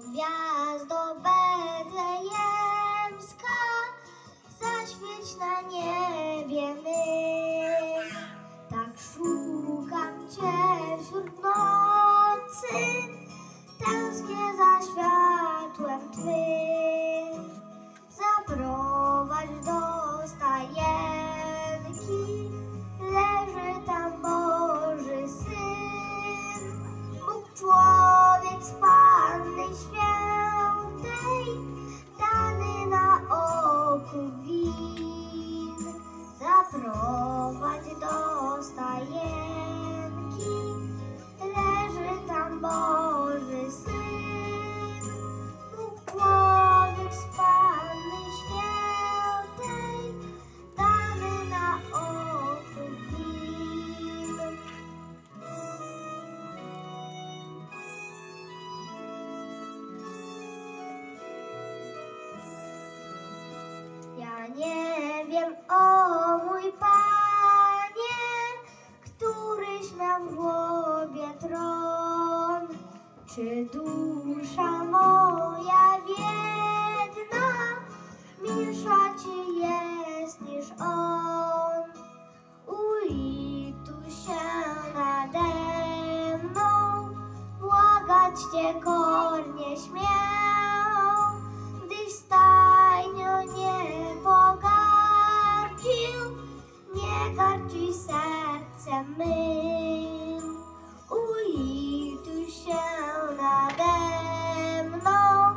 gwiazdo betlejemska, zaświeć na niebie my. Tak szukam Cię wśród nocy, o mój Panie, któryś miał w głowie tron. Czy dusza moja biedna milsza Ci jest niż On? Ulituj się nade mną, błagać Cię kornie śmiał, gardzi sercem mym. Ulituj się nade mną,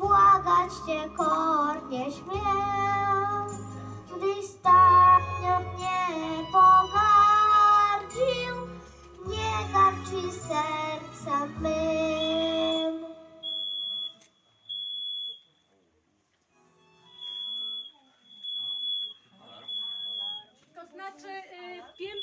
błagać Cię kornie śmiał, gdyś stajnio nie pogardził, nie gardzi sercem mym. znaczy, y, wiem,